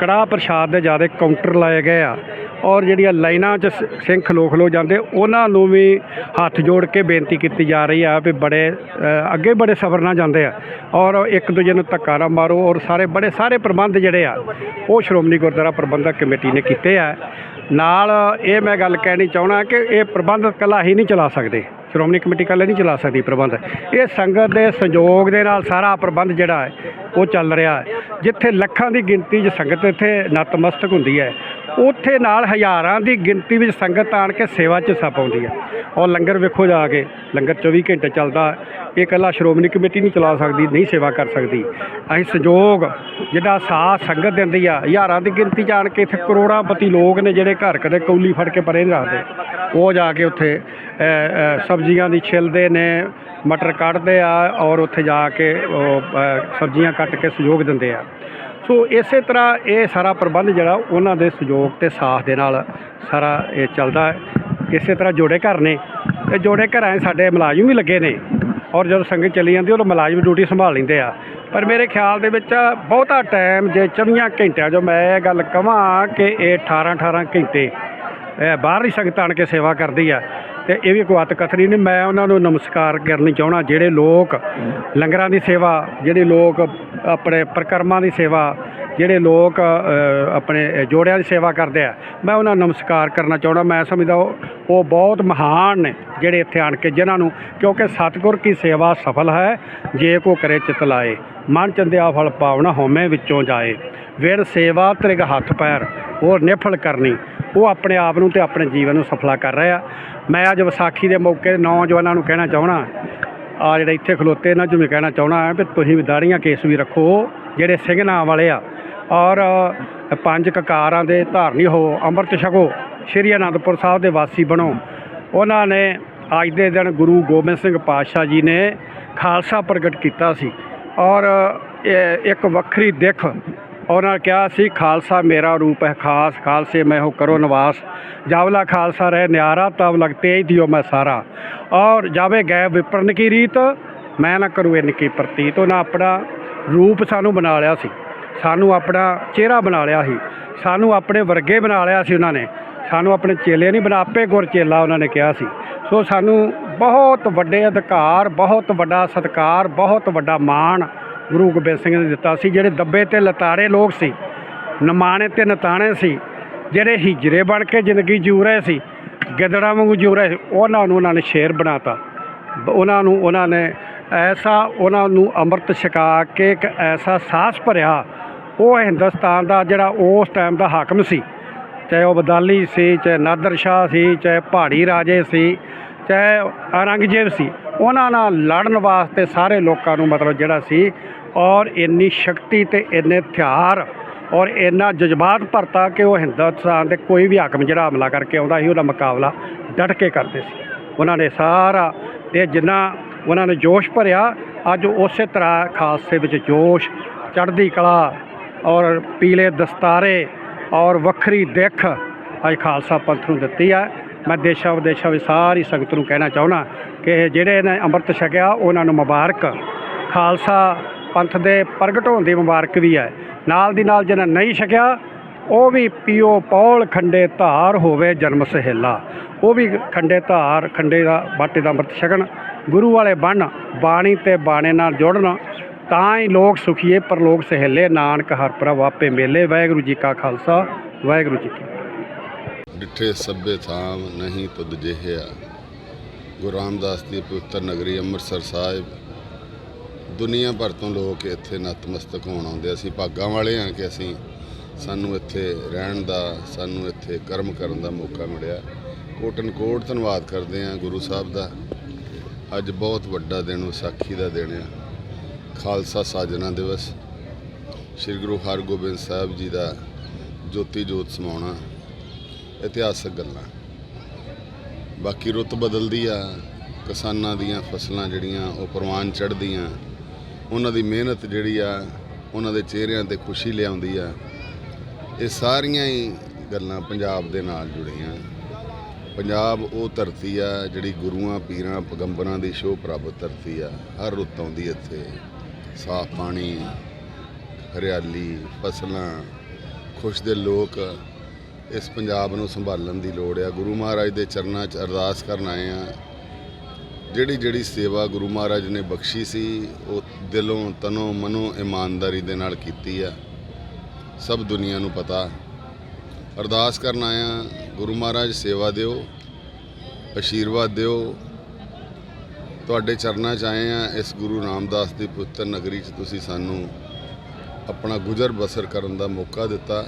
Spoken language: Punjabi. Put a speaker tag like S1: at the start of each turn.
S1: ਕੜਾਹ ਪ੍ਰਸ਼ਾਦ ਦੇ ਜ਼ਿਆਦਾ ਕਾਊਂਟਰ ਲਾਏ ਗਏ ਆ ਔਰ ਜਿਹੜੀਆਂ ਲਾਈਨਾਂ 'ਚ ਸਿੰਘ ਖਲੋ ਖਲੋ ਜਾਂਦੇ, ਉਹਨਾਂ ਨੂੰ ਵੀ ਹੱਥ ਜੋੜ ਕੇ ਬੇਨਤੀ ਕੀਤੀ ਜਾ ਰਹੀ ਆ ਵੀ ਬੜੇ ਅੱਗੇ ਬੜੇ ਸਬਰ ਨਾਲ ਜਾਂਦੇ ਆ। ਔਰ ਇੱਕ ਦੂਜੇ ਨੂੰ ਧੱਕਾ ਨਾ ਮਾਰੋ ਔਰ ਸਾਰੇ ਬੜੇ ਸਾਰੇ ਪ੍ਰਬੰਧ ਜਿਹੜੇ ਆ, ਉਹ ਸ਼੍ਰੋਮਣੀ ਗੁਰਦੁਆਰਾ ਪ੍ਰਬੰਧਕ ਕਮੇਟੀ ਨੇ ਕੀਤੇ ਆ। ਨਾਲ ਇਹ ਮੈਂ ਗੱਲ ਕਹਿਣੀ ਚਾਹਣਾ ਕਿ ਇਹ ਪ੍ਰਬੰਧ ਇਕੱਲਾ ਹੀ ਨਹੀਂ ਚਲਾ ਸਕਦੇ। ਸ਼੍ਰੋਮਣੀ ਕਮੇਟੀ ਇਕੱਲੇ ਨਹੀਂ ਚਲਾ ਸਕਦੀ ਪ੍ਰਬੰਧ। ਇਹ ਸੰਗਤ ਦੇ ਸੰਯੋਗ ਦੇ ਨਾਲ ਸਾਰਾ ਪ੍ਰਬੰਧ ਜਿਹੜਾ ਹੈ, ਉਹ ਚੱਲ ਰਿਹਾ ਹੈ। ਜਿੱਥੇ ਲੱਖਾਂ ਦੀ ਗਿਣਤੀ 'ਚ ਸੰਗਤ ਇੱਥੇ ਨਤਮਸਤਕ ਹੁੰਦੀ ਹੈ, ਉੱਥੇ ਨਾਲ ਹਜ਼ਾਰਾਂ ਦੀ ਗਿਣਤੀ ਵਿੱਚ ਸੰਗਤ ਆਣ ਕੇ ਸੇਵਾ 'ਚ ਹਿੱਸਾ ਪਾਉਂਦੀ ਹੈ। ਔਰ ਲੰਗਰ ਵੇਖੋ ਜਾ ਕੇ, ਲੰਗਰ 24 ਘੰਟੇ ਚੱਲਦਾ ਇਹ ਇਕੱਲਾ ਸ਼੍ਰੋਮਣੀ ਕਮੇਟੀ ਨਹੀਂ ਚਲਾ ਸਕਦੀ, ਨਹੀਂ ਸੇਵਾ ਕਰ ਸਕਦੀ। ਅਸੀਂ ਸੰਯੋਗ ਜਿਹੜਾ ਸਾਥ ਸੰਗਤ ਦਿੰਦੀ ਆ, ਹਜ਼ਾਰਾਂ ਦੀ ਗਿਣਤੀ 'ਚ ਆਣ ਕੇ ਇੱਥੇ ਕਰੋੜਾਂ ਪਤੀ ਲੋਕ ਨੇ ਜਿਹੜੇ ਘਰ ਕਦੇ ਕੌਲੀ ਫੜ ਕੇ ਪਰੇ ਨਹੀਂ ਰੱਖਦੇ। ਉਹ ਜਾ ਕੇ ਉੱਥੇ ਸਬਜ਼ੀਆਂ ਦੀ ਛਿਲਦੇ ਨੇ, ਮਟਰ ਕੱਢਦੇ ਆ ਔਰ ਉੱਥੇ ਜਾ ਕੇ ਉਹ ਸਬਜ਼ੀਆਂ ਕੱਟ ਕੇ ਸਹਿਯੋਗ ਦਿੰਦੇ ਆ। ਸੋ ਇਸੇ ਤਰ੍ਹਾਂ ਇਹ ਸਾਰਾ ਪ੍ਰਬੰਧ ਜਿਹੜਾ ਉਹਨਾਂ ਦੇ ਸਹਿਯੋਗ ਤੇ ਸਾਥ ਦੇ ਨਾਲ ਸਾਰਾ ਇਹ ਚੱਲਦਾ ਇਸੇ ਤਰ੍ਹਾਂ ਜੋੜੇ ਘਰ ਨੇ। ਤੇ ਜੋੜੇ ਘਰਾਂ 'ਚ ਸਾਡੇ ਮੁਲਾਜ਼ਮ ਵੀ ਲੱਗੇ ਨੇ ਔਰ ਜਦੋਂ ਸੰਗਤ ਚਲੀ ਜਾਂਦੀ ਉਦੋਂ ਮੁਲਾਜ਼ਮ ਡਿਊਟੀ ਸੰਭਾਲ ਲੈਂਦੇ ਆ। ਪਰ ਮੇਰੇ ਖਿਆਲ ਦੇ ਵਿੱਚ ਬਹੁਤਾ ਟਾਈਮ ਜੇ 24 ਘੰਟਿਆਂ ਜੋ ਮੈਂ ਇਹ ਗੱਲ ਕਹਾਂ ਕਿ ਇਹ 18 18 ਘੰਟੇ ਬਾਹਰਲੀ ਸੰਗਤ ਆਣ ਕੇ ਸੇਵਾ ਕਰਦੀ ਆ। ਤੇ ਇਹ ਵੀ ਕੋਈ ਅੱਤ ਕਥਰੀ ਨਹੀਂ, ਮੈਂ ਉਹਨਾਂ ਨੂੰ ਨਮਸਕਾਰ ਕਰਨੀ ਚਾਹਣਾ ਜਿਹੜੇ ਲੋਕ ਲੰਗਰਾਂ ਦੀ ਸੇਵਾ, ਜਿਹੜੇ ਲੋਕ ਆਪਣੇ ਪ੍ਰਕਰਮਾਂ ਦੀ ਸੇਵਾ ਜਿਹੜੇ ਲੋਕ ਆਪਣੇ ਜੋੜਿਆਂ ਦੀ ਸੇਵਾ ਕਰਦੇ ਆ, ਮੈਂ ਉਹਨਾਂ ਨੂੰ ਨਮਸਕਾਰ ਕਰਨਾ ਚਾਹੁੰਦਾ। ਮੈਂ ਸਮਝਦਾ ਉਹ ਉਹ ਬਹੁਤ ਮਹਾਨ ਨੇ ਜਿਹੜੇ ਇੱਥੇ ਆਣ ਕੇ ਜਿਨ੍ਹਾਂ ਨੂੰ, ਕਿਉਂਕਿ ਸਤਿਗੁਰ ਕੀ ਸੇਵਾ ਸਫਲ ਹੈ, ਜੇ ਕੋ ਕਰੇ ਚਿਤ ਲਾਏ। ਮਨ ਚੰਦਿਆ ਫਲ ਪਾਵਣਾ ਹਉਮੈ ਵਿੱਚੋਂ ਜਾਏ। ਵਿਰ ਸੇਵਾ ਤ੍ਰਿਗ ਹੱਥ ਪੈਰ ਹੋਰ ਨਿਫਲ ਕਰਨੀ। ਉਹ ਆਪਣੇ ਆਪ ਨੂੰ ਤੇ ਆਪਣੇ ਜੀਵਨ ਨੂੰ ਸਫਲਾ ਕਰ ਰਿਹਾ। ਮੈਂ ਅੱਜ ਵਿਸਾਖੀ ਦੇ ਮੌਕੇ ਨੌਜਵਾਨਾਂ ਨੂੰ ਕਹਿਣਾ ਚਾਹਣਾ ਆ ਜਿਹੜੇ ਇੱਥੇ ਖਲੋਤੇ, ਇਹਨਾਂ 'ਚ ਮੈਂ ਕਹਿਣਾ ਚਾਹਣਾ ਵੀ ਤੁਸੀਂ ਵੀ ਦਾੜੀਆਂ ਕੇਸ ਵੀ ਰੱਖੋ, ਜਿਹੜੇ ਸਿੰਘ ਨਾਮ ਵਾਲੇ ਆ ਔਰ ਪੰਜ ਕਕਾਰਾਂ ਦੇ ਧਾਰਨੀ ਹੋ ਅੰਮ੍ਰਿਤ ਛਕੋ, ਸ਼੍ਰੀ ਅਨੰਦਪੁਰ ਸਾਹਿਬ ਦੇ ਵਾਸੀ ਬਣੋ। ਉਹਨਾਂ ਨੇ ਅੱਜ ਦੇ ਦਿਨ ਗੁਰੂ ਗੋਬਿੰਦ ਸਿੰਘ ਪਾਤਸ਼ਾਹ ਜੀ ਨੇ ਖਾਲਸਾ ਪ੍ਰਗਟ ਕੀਤਾ ਸੀ। ਔਰ ਇੱਕ ਵੱਖਰੀ ਦਿੱਖ ਉਹਨਾਂ ਕਿਹਾ ਸੀ, ਖਾਲਸਾ ਮੇਰਾ ਰੂਪ ਹੈ ਖਾਸ, ਖਾਲਸੇ ਮੈਂ ਹੋ ਕਰੋ ਨਿਵਾਸ। ਜਾਵਲਾ ਖਾਲਸਾ ਰਹਿ, ਨਿਆਰਾ ਤਬ ਲਗ ਤੇਜ ਦਿਓ ਮੈਂ ਸਾਰਾ। ਔਰ ਜਾਵੇ ਗਏ ਵਿਪਰਨ ਕੀ ਰੀਤ, ਮੈਂ ਨਾ ਕਰੂ ਇਹ ਨਿੱਕੀ ਪ੍ਰਤੀਤ। ਉਹਨਾਂ ਆਪਣਾ ਰੂਪ ਸਾਨੂੰ ਬਣਾ ਲਿਆ ਸੀ। ਸਾਨੂੰ ਆਪਣਾ ਚਿਹਰਾ ਬਣਾ ਲਿਆ ਸੀ। ਸਾਨੂੰ ਆਪਣੇ ਵਰਗੇ ਬਣਾ ਲਿਆ ਸੀ ਉਹਨਾਂ ਨੇ। ਸਾਨੂੰ ਆਪਣੇ ਚੇਲੇ ਨਹੀਂ ਬਣਾ, ਆਪੇ ਗੁਰ ਚੇਲਾ ਉਹਨਾਂ ਨੇ ਕਿਹਾ ਸੀ। ਸੋ ਸਾਨੂੰ ਬਹੁਤ ਵੱਡੇ ਅਧਿਕਾਰ, ਬਹੁਤ ਵੱਡਾ ਸਤਿਕਾਰ, ਬਹੁਤ ਵੱਡਾ ਮਾਣ ਗੁਰੂ ਗੋਬਿੰਦ ਸਿੰਘ ਨੇ ਦਿੱਤਾ ਸੀ, ਜਿਹੜੇ ਦੱਬੇ ਤੇ ਲਤਾਰੇ ਲੋਕ ਸੀ, ਨਮਾਣੇ ਤੇ ਨਤਾਣੇ ਸੀ, ਜਿਹੜੇ ਹਿਜਰੇ ਬਣ ਕੇ ਜ਼ਿੰਦਗੀ ਜੂ ਰਹੇ ਸੀ, ਗਿੱਦੜਾਂ ਵਾਂਗੂ ਜੂ ਰਹੇ ਸੀ, ਉਹਨਾਂ ਨੂੰ ਉਹਨਾਂ ਨੇ ਸ਼ੇਰ ਬਣਾਤਾ। ਬ- ਉਹਨਾਂ ਨੂੰ, ਉਹਨਾਂ ਨੇ ਐਸਾ, ਉਹਨਾਂ ਨੂੰ ਅੰਮ੍ਰਿਤ ਛਕਾ ਕੇ ਇੱਕ ਐਸਾ ਸਾਹਸ ਭਰਿਆ ਉਹ ਹਿੰਦੁਸਤਾਨ ਦਾ ਜਿਹੜਾ ਉਸ ਟਾਈਮ ਦਾ ਹਾਕਮ ਸੀ, ਚਾਹੇ ਉਹ ਬਦਾਲੀ ਸੀ, ਚਾਹੇ ਨਾਦਰ ਸ਼ਾਹ ਸੀ, ਚਾਹੇ ਪਹਾੜੀ ਰਾਜੇ ਸੀ, ਚਾਹੇ ਔਰੰਗਜ਼ੇਬ ਸੀ, ਉਹਨਾਂ ਨਾਲ ਲੜਨ ਵਾਸਤੇ ਸਾਰੇ ਲੋਕਾਂ ਨੂੰ ਮਤਲਬ ਜਿਹੜਾ ਸੀ, ਔਰ ਇੰਨੀ ਸ਼ਕਤੀ ਤੇ ਇੰਨੇ ਹਥਿਆਰ ਔਰ ਇੰਨਾ ਜਜ਼ਬਾਤ ਭਰਤਾ ਕਿ ਉਹ ਹਿੰਦੁਸਤਾਨ ਦੇ ਕੋਈ ਵੀ ਹਾਕਮ ਜਿਹੜਾ ਹਮਲਾ ਕਰਕੇ ਆਉਂਦਾ ਸੀ, ਉਹਦਾ ਮੁਕਾਬਲਾ ਡਟ ਕੇ ਕਰਦੇ ਸੀ। ਉਹਨਾਂ ਨੇ ਸਾਰਾ ਤੇ ਜਿੰਨਾ ਉਹਨਾਂ ਨੇ ਜੋਸ਼ ਭਰਿਆ, ਅੱਜ ਉਸੇ ਤਰ੍ਹਾਂ ਖਾਲਸੇ ਵਿੱਚ ਜੋਸ਼, ਚੜ੍ਹਦੀ ਕਲਾ ਔਰ ਪੀਲੇ ਦਸਤਾਰੇ ਔਰ ਵੱਖਰੀ ਦਿੱਖ ਅੱਜ ਖਾਲਸਾ ਪੰਥ ਨੂੰ ਦਿੱਤੀ ਹੈ ਮੈਂ ਦੇਸ਼ਾਂ ਵਿਦੇਸ਼ਾਂ ਵਿੱਚ ਸਾਰੀ ਸੰਗਤ ਨੂੰ ਕਹਿਣਾ ਚਾਹੁੰਦਾ ਕਿ ਜਿਹੜੇ ਨੇ ਅੰਮ੍ਰਿਤ ਛਕਿਆ, ਉਹਨਾਂ ਨੂੰ ਮੁਬਾਰਕ। ਖਾਲਸਾ ਪੰਥ ਦੇ ਪ੍ਰਗਟ ਹੋਣ ਦੀ ਮੁਬਾਰਕ ਵੀ ਹੈ। ਨਾਲ ਦੀ ਨਾਲ ਜਿਹਨਾਂ ਨਹੀਂ ਛਕਿਆ, ਉਹ ਵੀ ਪੀਓ ਪੌਲ ਖੰਡੇ ਧਾਰ ਹੋਵੇ ਜਨਮ ਸਹੇਲਾ। ਉਹ ਵੀ ਖੰਡੇ ਧਾਰ, ਖੰਡੇ ਦਾ ਬਾਟੇ ਦਾ ਅੰਮ੍ਰਿਤ ਛਕਣ, ਗੁਰੂ ਵਾਲੇ ਬਣ ਬਾਣੀ ਤੇ ਬਾਣੇ ਨਾਲ ਜੋੜਨ ਤਾਂ ਹੀ ਲੋਕ ਸੁਖੀਏ, ਪਰਲੋਕ ਸਹੇਲੇ, ਨਾਨਕ ਹਰ ਪ੍ਰਭ ਆਪੇ ਮੇਲੇ। ਵਾਹਿਗੁਰੂ ਜੀ ਕਾ ਖਾਲਸਾ, ਵਾਹਿਗੁਰੂ ਜੀ ਕੀ ਫਤਿਹ।
S2: ਡਿਠੇ ਸਭੇ ਥਾਮ ਨਹੀਂ ਤੁਧ ਜਿਹਿਆ। ਗੁਰੂ ਰਾਮਦਾਸ ਦੀ ਪਵਿੱਤਰ ਨਗਰੀ ਅੰਮ੍ਰਿਤਸਰ ਸਾਹਿਬ। ਦੁਨੀਆ ਭਰ ਤੋਂ ਲੋਕ ਇੱਥੇ ਨਤਮਸਤਕ ਹੋਣ ਆਉਂਦੇ ਅਸੀਂ ਭਾਗਾਂ ਵਾਲੇ ਹਾਂ ਕਿ ਅਸੀਂ ਸਾਨੂੰ ਇੱਥੇ ਰਹਿਣ ਦਾ, ਸਾਨੂੰ ਇੱਥੇ ਕਰਮ ਕਰਨ ਦਾ ਮੌਕਾ ਮਿਲਿਆ। ਕੋਟਨ ਕੋਟ ਧੰਨਵਾਦ ਕਰਦੇ ਹਾਂ ਗੁਰੂ ਸਾਹਿਬ ਦਾ। ਅੱਜ ਬਹੁਤ ਵੱਡਾ ਦਿਨ, ਵਿਸਾਖੀ ਦਾ ਦਿਨ ਹੈ ਖਾਲਸਾ ਸਾਜਨਾ ਦਿਵਸ। ਸ੍ਰੀ ਗੁਰੂ ਹਰਗੋਬਿੰਦ ਸਾਹਿਬ ਜੀ ਦਾ ਜੋਤੀ ਜੋਤ ਸਮਾਉਣਾ, ਇਤਿਹਾਸਕ ਗੱਲਾਂ। ਬਾਕੀ ਰੁੱਤ ਬਦਲਦੀ ਆ, ਕਿਸਾਨਾਂ ਦੀਆਂ ਫਸਲਾਂ ਜਿਹੜੀਆਂ ਉਹ ਪ੍ਰਵਾਨ ਚੜ੍ਹਦੀਆਂ, ਉਹਨਾਂ ਦੀ ਮਿਹਨਤ ਜਿਹੜੀ ਆ, ਉਹਨਾਂ ਦੇ ਚਿਹਰਿਆਂ ਤੇ ਖੁਸ਼ੀ ਲਿਆਉਂਦੀ ਆ। ਇਹ ਸਾਰੀਆਂ ਹੀ ਗੱਲਾਂ ਪੰਜਾਬ ਦੇ ਨਾਲ ਜੁੜੀਆਂ। ਪੰਜਾਬ ਉਹ ਧਰਤੀ ਆ ਜਿਹੜੀ ਗੁਰੂਆਂ, ਪੀਰਾਂ, ਪੈਗੰਬਰਾਂ ਦੀ ਸ਼ੋਭ ਪ੍ਰਾਪਤ ਧਰਤੀ ਆ। ਹਰ ਰੁੱਤ ਆਉਂਦੀ ਇੱਥੇ। ਸਾਫ਼ ਪਾਣੀ, ਹਰਿਆਲੀ, ਫਸਲਾਂ, ਖੁਸ਼ ਦੇ ਲੋਕ ਇਸ ਪੰਜਾਬ ਨੂੰ ਸੰਭਾਲਣ ਦੀ ਲੋੜ ਆ। ਗੁਰੂ ਮਹਾਰਾਜ ਦੇ ਚਰਨਾਂ 'ਚ ਅਰਦਾਸ ਕਰਨ ਆਏ ਆ। ਜਿਹੜੀ ਜਿਹੜੀ ਸੇਵਾ ਗੁਰੂ ਮਹਾਰਾਜ ਨੇ ਬਖਸ਼ੀ ਸੀ, ਉਹ ਦਿਲੋਂ, ਤਨੋਂ, ਮਨੋਂ ਇਮਾਨਦਾਰੀ ਦੇ ਨਾਲ ਕੀਤੀ ਆ। ਸਭ ਦੁਨੀਆ ਨੂੰ ਪਤਾ। ਅਰਦਾਸ ਕਰਨ ਆਇਆ ਗੁਰੂ ਮਹਾਰਾਜ ਸੇਵਾ ਦਿਓ, ਆਸ਼ੀਰਵਾਦ ਦਿਓ। ਤੁਹਾਡੇ ਚਰਨਾਂ 'ਚ ਆਏ ਆ ਇਸ ਗੁਰੂ ਰਾਮਦਾਸ ਦੀ ਪੁੱਤਰ ਨਗਰੀ 'ਚ ਤੁਸੀਂ ਸਾਨੂੰ ਆਪਣਾ ਗੁਜ਼ਰ ਬਸਰ ਕਰਨ ਦਾ ਮੌਕਾ ਦਿੱਤਾ।